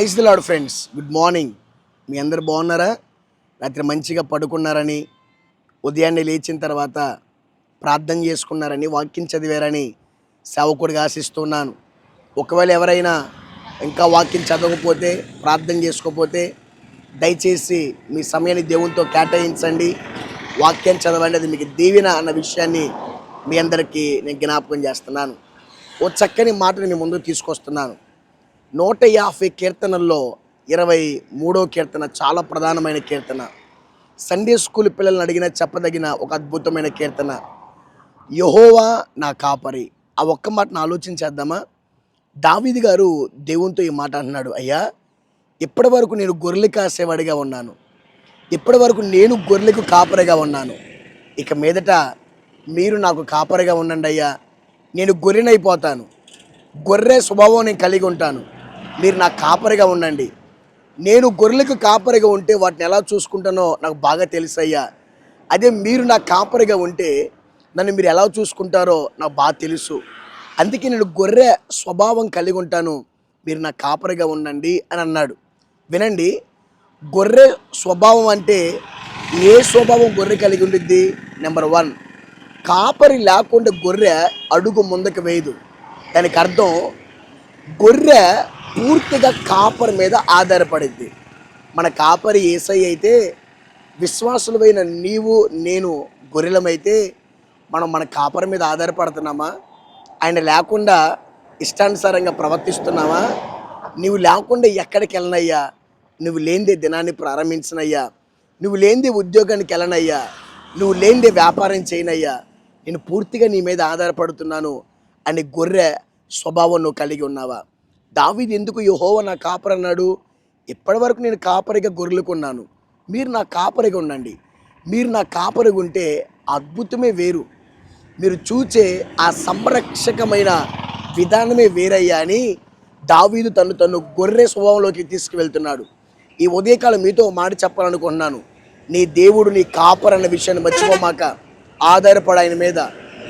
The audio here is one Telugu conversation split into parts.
Praise the Lord friends. Good morning. మీ అందరు బాగున్నారా? రాత్రి మంచిగా పడుకున్నారని ఉదయాన్నే లేచిన తర్వాత ప్రార్థన చేసుకున్నారని వాక్యం చదివారని సేవకుడిగా ఆశిస్తున్నాను. ఒకవేళ ఎవరైనా ఇంకా వాక్యం చదవకపోతే ప్రార్థన చేసుకోకపోతే దయచేసి మీ సమయాన్ని దేవునితో కేటాయించండి. వాక్యం చదవండి అది మీకు దీవెన అన్న విషయాన్ని మీ అందరికీ నేను జ్ఞాపకం చేస్తున్నాను. ఓ చక్కని మాటను మీ ముందు తీసుకొస్తున్నాను. నూట యాభై కీర్తనల్లో ఇరవై మూడో కీర్తన చాలా ప్రధానమైన కీర్తన. సండే స్కూల్ పిల్లల్ని అడిగిన చెప్పదగిన ఒక అద్భుతమైన కీర్తన. యహోవా నా కాపరి. ఆ ఒక్క మాటను ఆలోచించేద్దామా? దావిది గారు దేవునితో ఈ మాట అంటున్నాడు అయ్యా ఇప్పటి వరకు నేను గొర్రెలు కాసేవాడిగా ఉన్నాను. ఇప్పటి వరకు నేను గొర్రెలకు కాపరిగా ఉన్నాను. ఇక మీదట మీరు నాకు కాపరిగా ఉండండి అయ్యా. నేను గొర్రెనైపోతాను. గొర్రె స్వభావం నేను కలిగి ఉంటాను. మీరు నాకు కాపరిగా ఉండండి. నేను గొర్రెలకు కాపరిగా ఉంటే వాటిని ఎలా చూసుకుంటానో నాకు బాగా తెలుసయ్యా. అదే మీరు నాకు కాపరిగా ఉంటే నన్ను మీరు ఎలా చూసుకుంటారో నాకు బాగా తెలుసు. అందుకే నేను గొర్రె స్వభావం కలిగి ఉంటాను. మీరు నాకు కాపరిగా ఉండండి అని అన్నాడు. వినండి గొర్రె స్వభావం అంటే ఏ స్వభావం గొర్రె కలిగి ఉండిద్ది? నెంబర్ వన్ కాపరి లేకుండా గొర్రె అడుగు ముందుకు వేయదు. దానికి అర్థం గొర్రె పూర్తిగా కాపరి మీద ఆధారపడింది. మన కాపరి ఏసై అయితే విశ్వాసులమైన నీవు నేను గొర్రెలమైతే మనం మన కాపరి మీద ఆధారపడుతున్నామా? ఆయన లేకుండా ఇష్టానుసారంగా ప్రవర్తిస్తున్నావా? నువ్వు లేకుండా ఎక్కడికి వెళ్ళనయ్యా? నువ్వు లేనిదే దినాన్ని ప్రారంభించినయ్యా. నువ్వు లేనిదే ఉద్యోగానికి వెళ్ళనయ్యా. నువ్వు లేనిదే వ్యాపారం చేయనయ్యా. నేను పూర్తిగా నీ మీద ఆధారపడుతున్నాను. అని గొర్రె స్వభావం నువ్వు కలిగి ఉన్నావా? దావీది ఎందుకు యహోవ నా కాపరి అన్నాడు? ఇప్పటివరకు నేను కాపరిగా గొర్రెలుకున్నాను మీరు నా కాపరిగా ఉండండి. మీరు నా కాపరిగా ఉంటే అద్భుతమే వేరు. మీరు చూచే ఆ సంరక్షకమైన విధానమే వేరయ్యా అని దావీదు తను తను గొర్రె స్వభావంలోకి తీసుకువెళ్తున్నాడు. ఈ ఉదయకాలం మీతో మాట చెప్పాలనుకుంటున్నాను. నీ దేవుడు నీ కాపర్ అన్న విషయాన్ని మర్చిపోమాక ఆధారపడ ఆయన మీద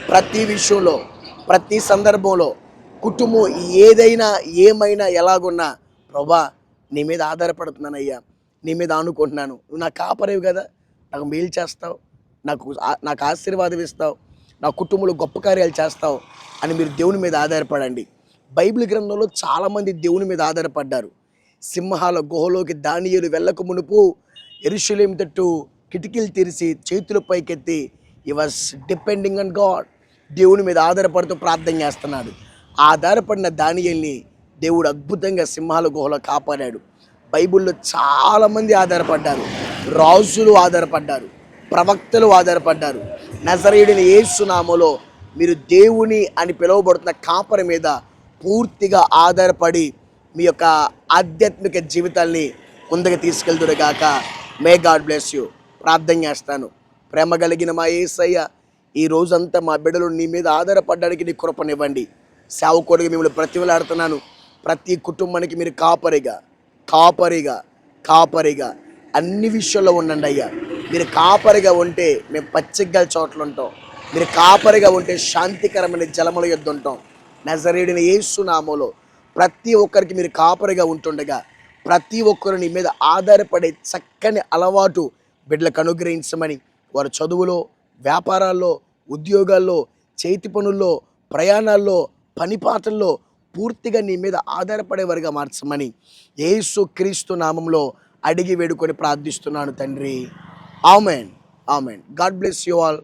ప్రతి విషయంలో ప్రతి సందర్భంలో కుటుంబం ఏదైనా ఏమైనా ఎలాగున్నా ప్రభా నీ మీద ఆధారపడుతున్నానయ్యా. నీ మీద ఆనుకుంటున్నాను. నువ్వు నా కాపరేవి కదా. నాకు మేలు చేస్తావు. నాకు నాకు ఆశీర్వాదం ఇస్తావు. నా కుటుంబంలో గొప్ప కార్యాలు చేస్తావు అని మీరు దేవుని మీద ఆధారపడండి. బైబిల్ గ్రంథంలో చాలామంది దేవుని మీద ఆధారపడ్డారు. సింహాల గుహలోకి దానియలు వెళ్ళక మునుపు ఎరుషులేం తట్టు కిటికీలు తెరిచి చేతులు పైకెత్తి ఈ వాజ్ డిపెండింగ్ ఆన్ గాడ్. దేవుని మీద ఆధారపడుతూ ప్రార్థన చేస్తున్నాడు. ఆధారపడిన దానియల్ని దేవుడు అద్భుతంగా సింహాల గుహలో కాపాడాడు. బైబిల్లో చాలామంది ఆధారపడ్డారు. రాజులు ఆధారపడ్డారు. ప్రవక్తలు ఆధారపడ్డారు. నజరేయుడిని ఏసునామలో మీరు దేవుని అని పిలువబడుతున్న కాపరి మీద పూర్తిగా ఆధారపడి మీ యొక్క ఆధ్యాత్మిక జీవితాల్ని ముందుకు తీసుకెళ్తురు గాక మే గాడ్ బ్లెస్ యూ ప్రార్థన చేస్తాను. ప్రేమ కలిగిన మా ఏసయ్య ఈ రోజంతా మా బిడ్డలు నీ మీద ఆధారపడడానికి నీ కృపనివ్వండి. సేవకుడిగా మిమ్మల్ని ప్రతిమలాడుతున్నాను ప్రతి కుటుంబానికి మీరు కాపరిగా కాపరిగా కాపరిగా అన్ని విషయాల్లో ఉండండి అయ్యా. మీరు కాపరిగా ఉంటే మేము పచ్చిగ్గల చోట్ల ఉంటాం. మీరు కాపరిగా ఉంటే శాంతికరమైన జలముల యొద్ద ఉంటాం. నజరేడిన ఏసునామలో ప్రతి ఒక్కరికి మీరు కాపరిగా ఉంటుండగా ప్రతి ఒక్కరు నీ మీద ఆధారపడే చక్కని అలవాటు బిడ్డలకు అనుగ్రహించమని వారి చదువులో వ్యాపారాల్లో ఉద్యోగాల్లో చేతి పనుల్లో ప్రయాణాల్లో పనిపాటల్లో పూర్తిగా నీ మీద ఆధారపడేవారిగా మార్చమని యేసు క్రీస్తు నామంలో అడిగి వేడుకొని ప్రార్థిస్తున్నాను తండ్రి. Amen. Amen. God bless you all.